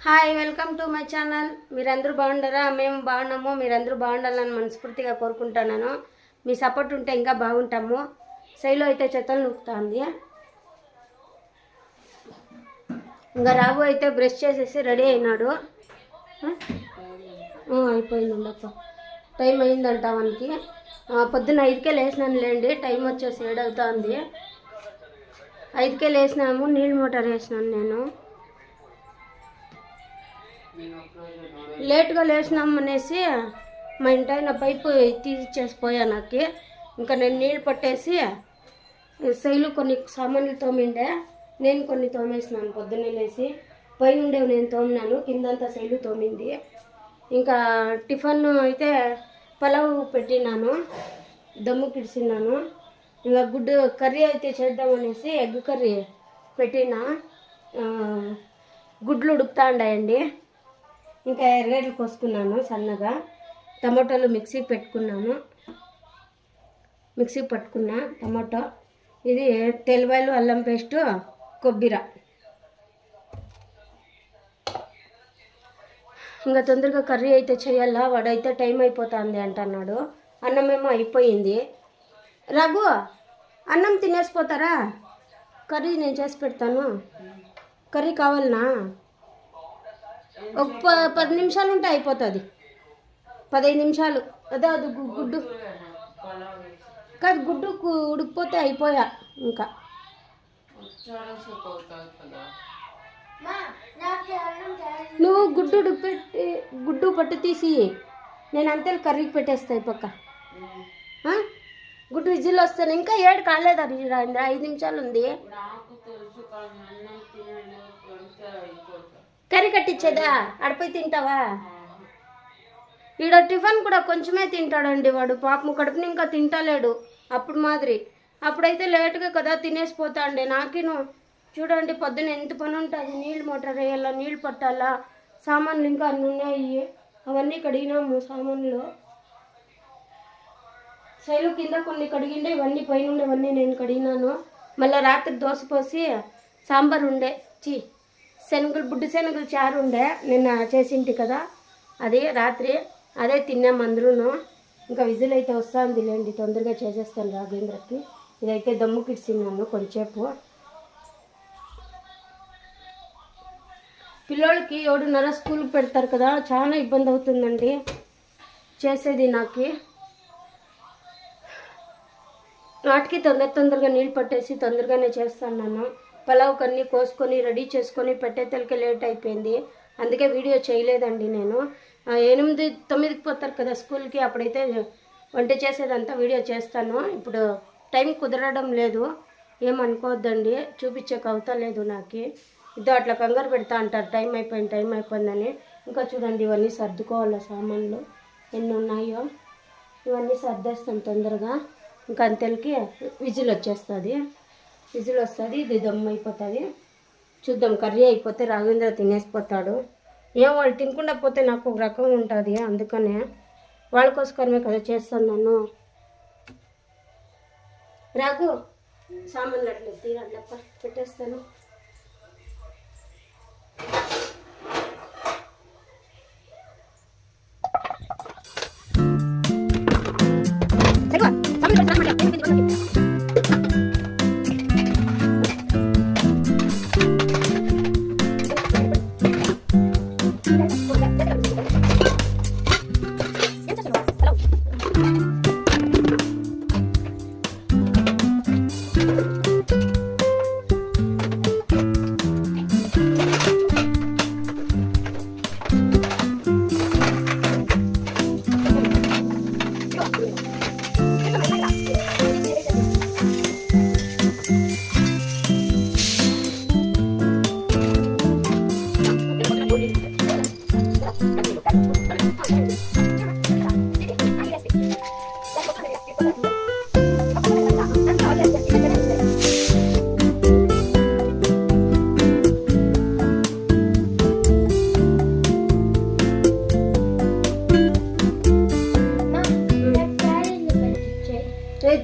Hi welcome to my channel. మీరందరూ బాగుండరా? మేము బాగున్నాము. మీరందరూ బాగుండాలని మనస్ఫూర్తిగా కోరుకుంటున్నాను. మీ సపోర్ట్ ఉంటే ఇంకా బాగుంటాము. శైలో అయితే చెత్తలు నూపుతుంది ఇంకా రాబు అయితే బ్రష్ చేసేసి రెడీ అయినాడు. ఆ? అయిపోయిందండప్ప. టైం అయిందంట మనకి పొద్దున్న ఐదుకే లేచినాను లేండి. టైం వచ్చేసి ఏడవుతుంది. ఐదుకే లేచినాము నీళ్ళు మోటార్ వేసినాను నేను. లేట్గా లేచినాం అనేసి మా ఇంటైన పైపు తీసిచ్చేసి పోయా నాకు. ఇంకా నేను నీళ్ళు పట్టేసి శైలు కొన్ని సామాన్లు తోమిండే. నేను కొన్ని తోమేసినాను పొద్దున్నే లేచి. పైన ఉండేవి నేను తోమినాను కిందంతా శైలు తోమింది. ఇంకా టిఫిన్ అయితే పలావ్ పెట్టినాను దమ్ము కిడిసినాను. ఇంకా గుడ్డు కర్రీ అయితే చేద్దామనేసి ఎగ్ కర్రీ పెట్టినా. గుడ్లు ఉడుకుతా ఉండాయండి ఇంకా ఎర్రగడ్డలు కోసుకున్నాను సన్నగా. టమాటోలు మిక్సీ పెట్టుకున్నాను. మిక్సీ పట్టుకున్నా టమాటో. ఇది తెలివాయలు అల్లం పేస్టు కొబ్బరి. ఇంకా తొందరగా కర్రీ అయితే చేయాలా? వాడైతే టైం అయిపోతుంది అంటున్నాడు. అన్నమేమో అయిపోయింది. రఘు అన్నం తినేసిపోతారా? కర్రీ నేను చేసి పెడతాను. కర్రీ కావాలనా? ఒక పది నిమిషాలు ఉంటే అయిపోతుంది. పదహైదు నిమిషాలు. అదే అది గుడ్డు. కాదు గుడ్డు ఉడికిపోతే అయిపోయా ఇంకా. నువ్వు గుడ్డు ఉడికిపెట్టి గుడ్డు పట్టు తీసి నేను అంతే కర్రీకి పెట్టేస్తా ఈ పక్క? గుడ్డు విజిల్ వస్తాను. ఇంకా ఏడు కాలేదు అది రాయింద్ర ఐదు నిమిషాలు ఉంది. కర్రీ కట్టించేదా అడిపోయి తింటావా? ఈడ టిఫిన్ కూడా కొంచెమే తింటాడండి వాడు. పాపం కడుపుని ఇంకా తింటలేడు. అప్పుడు మాదిరి. అప్పుడైతే లేటుగా కదా తినేసిపోతా అండి నాకిను చూడండి పొద్దున ఎంత పని ఉంటుంది. నీళ్ళు మోటార్ వేయాలా నీళ్ళు పట్టాలా సామాన్లు ఇంకా అన్ని ఉన్నాయి. అవన్నీ కడిగినాము సామాన్లు. శైలు కింద కొన్ని కడిగిండే ఇవన్నీ పైన ఉండేవన్నీ నేను కడిగినాను. మళ్ళీ రాత్రి దోశ పోసి సాంబార్ ఉండే. చీ. శనగలు బుడ్డి శనగలు చారు ఉండే నిన్న చేసింటి కదా. అది రాత్రి అదే తిన్నాం అందరూను ఇంకా విజిల్ అయితే వస్తుంది లేండి తొందరగా చేసేస్తాను రాఘేంద్రకి ఇదైతే దమ్ము కిడిసిన్నాను కొంచెంసేపు. పిల్లోళ్ళకి ఏడున్నర స్కూల్కి పెడతారు కదా చాలా ఇబ్బంది అవుతుందండి. చేసేది నాకు. వాటికి తొందర తొందరగా నీళ్ళు పట్టేసి తొందరగానే చేస్తాను నేను పలావ్ కన్నీ కోసుకొని రెడీ చేసుకొని పెట్టేతలకి లేట్ అయిపోయింది. అందుకే వీడియో చేయలేదండి నేను. ఎనిమిది తొమ్మిదికి పోతారు కదా స్కూల్కి అప్పుడైతే వంట చేసేదంతా వీడియో చేస్తాను. ఇప్పుడు టైం కుదరడం లేదు. ఏమనుకోవద్దండి చూపించే కవిత లేదు నాకు. ఇదో అట్లా కంగారు పెడతా అంటారు. టైం అయిపోయింది టైం అయిపోయిందని. ఇంకా చూడండి ఇవన్నీ సర్దుకోవాలి సామాన్లు? ఎన్ని ఉన్నాయో? ఇవన్నీ సర్దేస్తాం తొందరగా. ఇంకా అంతలకి విజిల్ వచ్చేస్తుంది. విజిల్ వస్తుంది ఇది దమ్ అయిపోతుంది. చూద్దాం కర్రీ అయిపోతే రాఘవేంద్ర తినేసిపోతాడు. ఏం వాళ్ళు తినకుండా పోతే నాకు ఒక రకం ఉంటుంది అందుకనే వాళ్ళ కోసమే కదా చేస్తాను నన్ను రాఘు సామాన్లు అట్లా తీరండప్ప పెట్టేస్తాను.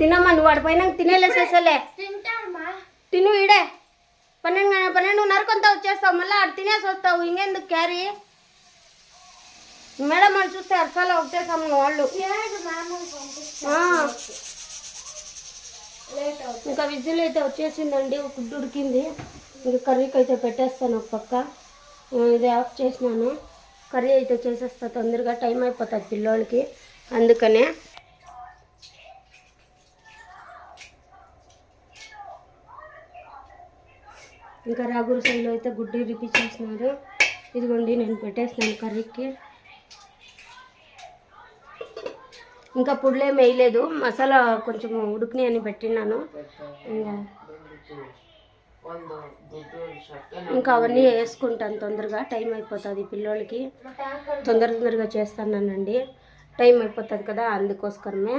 తినమ్మా నువ్వు వాడి పైన తినేలేసేసలే తిను ఈడే. పన్నెండు పన్నెండున్నరకు అంతా వచ్చేస్తావు మళ్ళీ అటు తినేసి వస్తావు ఇంకెందుకు క్యారీ? మేడం వాళ్ళు చూస్తే అర్సాలు సమ్మను వాళ్ళు. ఇంకా విజిల్ అయితే వచ్చేసిందండి గుడ్డు ఉడికింది. ఇంకా కర్రీకి అయితే పెట్టేస్తాను ఒక పక్క. ఇది ఆఫ్ చేసినాను. కర్రీ అయితే చేసేస్తా తొందరగా టైం అయిపోతుంది పిల్లోళ్ళకి. అందుకనే ఇంకా రాగురు సైడ్లో అయితే గుడ్డి రిపీట్ చేసినారు ఇదిగోండి నేను పెట్టేస్తున్నాను కర్రీకి. ఇంకా పుడ్లేం వేయలేదు మసాలా కొంచెం ఉడికిని అని పెట్టినాను ఇంకా ఇంకా అవన్నీ వేసుకుంటాను తొందరగా. టైం అయిపోతుంది పిల్లోళ్ళకి. తొందర తొందరగా చేస్తానండి టైం అయిపోతుంది కదా అందుకోసమే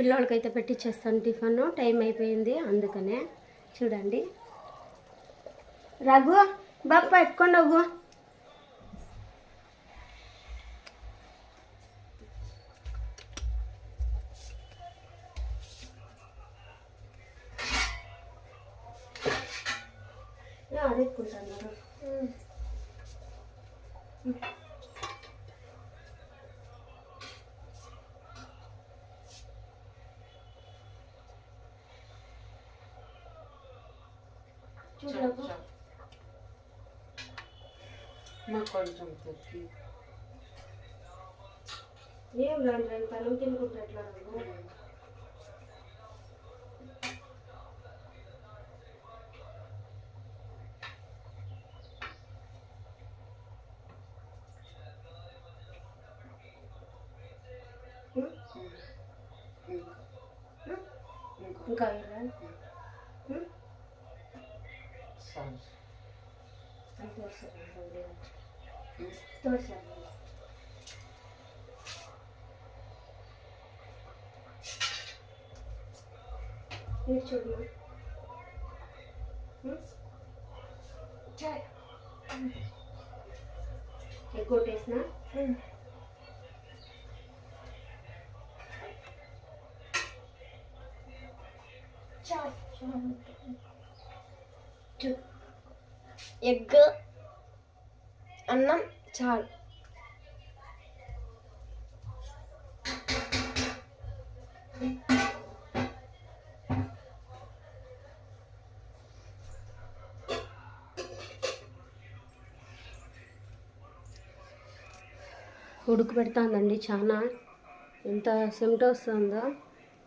పిల్లోళ్ళకైతే పెట్టిచ్చేస్తాను టిఫిన్. టైం అయిపోయింది అందుకనే చూడండి. రఘు బాప్ప ఎత్తుకోండి అవ్వు అదే నాకు కొంచెం తెప్పి ఏం రాను రాను తనం తినుకుంటే ఎట్లా రఘు హ్మ్? ఇంకా ఇవ్వరా? హ్మ్? సరే ఇది చూడు హ్మ్? ఎగ్ అన్నం చాలు ఉడుకు పెడుతుందండి చాలా ఎంత సెమట వస్తుందో.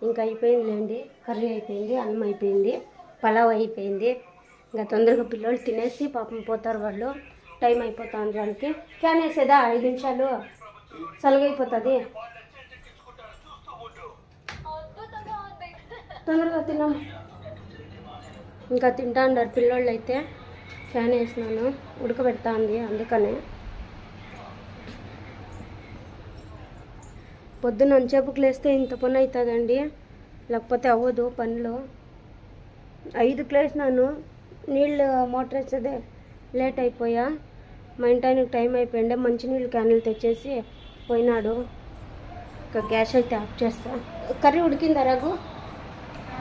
ఇంకా అయిపోయిందిలేండి. కర్రీ అయిపోయింది అన్నం అయిపోయింది పలావ్ అయిపోయింది. ఇంకా తొందరగా పిల్లలు తినేసి పాపం పోతారు వాళ్ళు. టైం అయిపోతుంది దానికి. క్యాన్ వేసేదా ఐదు నిమిషాలు సలగైపోతుంది. తొందరగా తిన్నాం. ఇంకా తింటా ఉన్నారు పిల్లోళ్ళు అయితే ఫ్యాన్ వేసినాను ఉడకబెడతా ఉంది అందుకనే. పొద్దున్న అంచేపుకు లేస్తే ఇంత పని అవుతుందండి లేకపోతే అవ్వదు పనులు. ఐదుకు లేచినాను. నీళ్ళు మోటార్ వేసేదే లేట్ అయిపోయా. మా ఇంటి ఆయనకు టైం అయిపోయిండే మంచినీళ్ళు క్యాన్లు తెచ్చేసి పోయినాడు. ఇంకా గ్యాస్ అయితే ఆఫ్ చేస్తా. కర్రీ ఉడికిందా రఘు?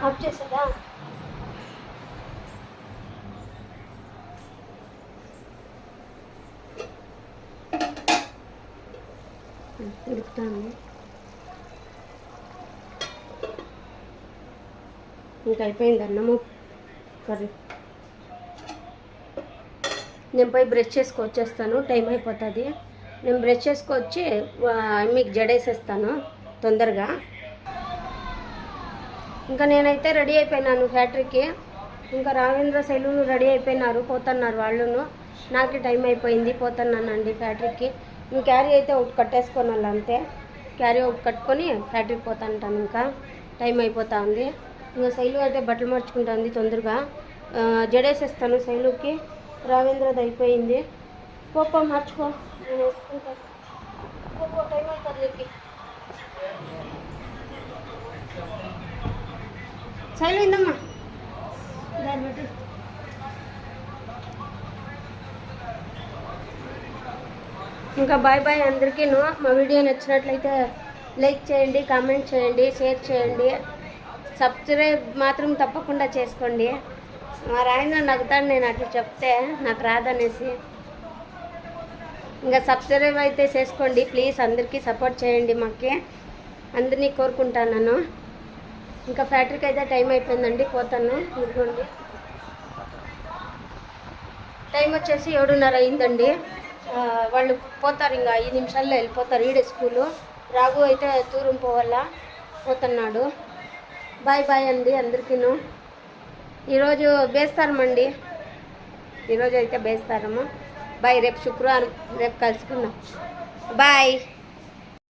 ఆఫ్ చేసేదా? ఉడుకుతాను ఇంకా అయిపోయింది అన్నము కర్రీ. నేను పోయి బ్రష్ చేసుకు వచ్చేస్తాను టైం అయిపోతుంది. నేను బ్రష్ చేసుకొచ్చి మీకు జడేసేస్తాను తొందరగా. ఇంకా నేనైతే రెడీ అయిపోయినాను ఫ్యాక్టరీకి ఇంకా రావేంద్ర శైలులు రెడీ అయిపోయినారు పోతున్నారు వాళ్ళును. నాకు టైం అయిపోయింది పోతున్నానండి ఫ్యాక్టరీకి నేను క్యారీ అయితే ఒకటి కట్టేసుకొని వాళ్ళు అంతే. క్యారీ ఒకటి కట్టుకొని ఫ్యాక్టరీకి పోతాంటాను ఇంకా. టైం అయిపోతా ఉంది ఇంకా శైలు అయితే బట్టలు మార్చుకుంటుంది తొందరగా. జడేసేస్తాను శైలుకి రవీంద్రది అయిపోయింది. కోపం మార్చుకో. నేను వేసుకుంటాను టైం అవుతుంది చదివిందమ్మా దాన్ని బట్టి ఇంకా బాయ్ బాయ్ అందరికీను మా వీడియో నచ్చినట్లయితే లైక్ చేయండి కామెంట్ చేయండి షేర్ చేయండి. సబ్స్క్రైబ్ మాత్రం తప్పకుండా చేసుకోండి. మా రాయన నవ్వుతాడు నేను అట్లా చెప్తే నాకు రాదనేసి. ఇంకా సబ్స్క్రైబ్ అయితే చేసుకోండి ప్లీజ్ అందరికీ సపోర్ట్ చేయండి మాకి. అందరినీ కోరుకుంటాను ఇంకా ఫ్యాక్టరీకి అయితే టైం అయిపోయిందండి పోతాను. ఇదిగోండి. టైం వచ్చేసి ఏడున్నర అయిందండి. వాళ్ళు పోతారు ఇంకా ఐదు నిమిషాల్లో వెళ్ళిపోతారు ఈడే స్కూలు. రాఘు అయితే దూరం పోవాలా పోతున్నాడు. బాయ్ బాయ్ అండి అందరికీను. ఈరోజు బేస్తారమండి ఈరోజు అయితే బేస్తారము. బాయ్ రేపు శుక్రవారం రేపు కలుసుకుందాం. బాయ్.